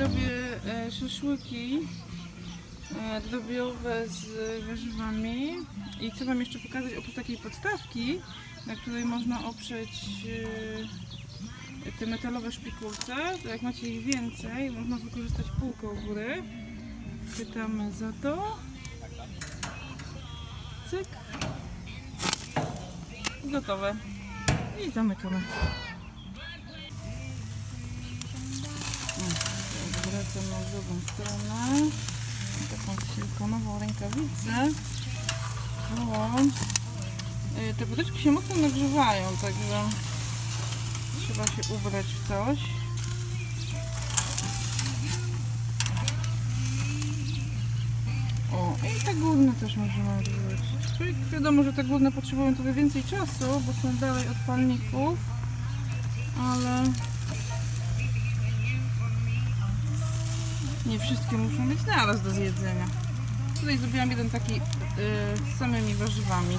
robię e, szaszłyki e, drobiowe z warzywami i chcę Wam jeszcze pokazać oprócz takiej podstawki, na której można oprzeć e, te metalowe szpikulce, to jak macie ich więcej, można wykorzystać półkę u góry. Chwytamy za to. Cyk. Gotowe. I zamykamy. Na drugą stronę. Taką silikonową rękawicę. Bo y, te potyczki się mocno nagrzewają, także trzeba się ubrać w coś. O, i te górne też możemy wrzucić. Wiadomo, że te górne potrzebują trochę więcej czasu, bo są dalej od palników, ale nie wszystkie muszą być naraz do zjedzenia. Tutaj zrobiłam jeden taki y, z samymi warzywami.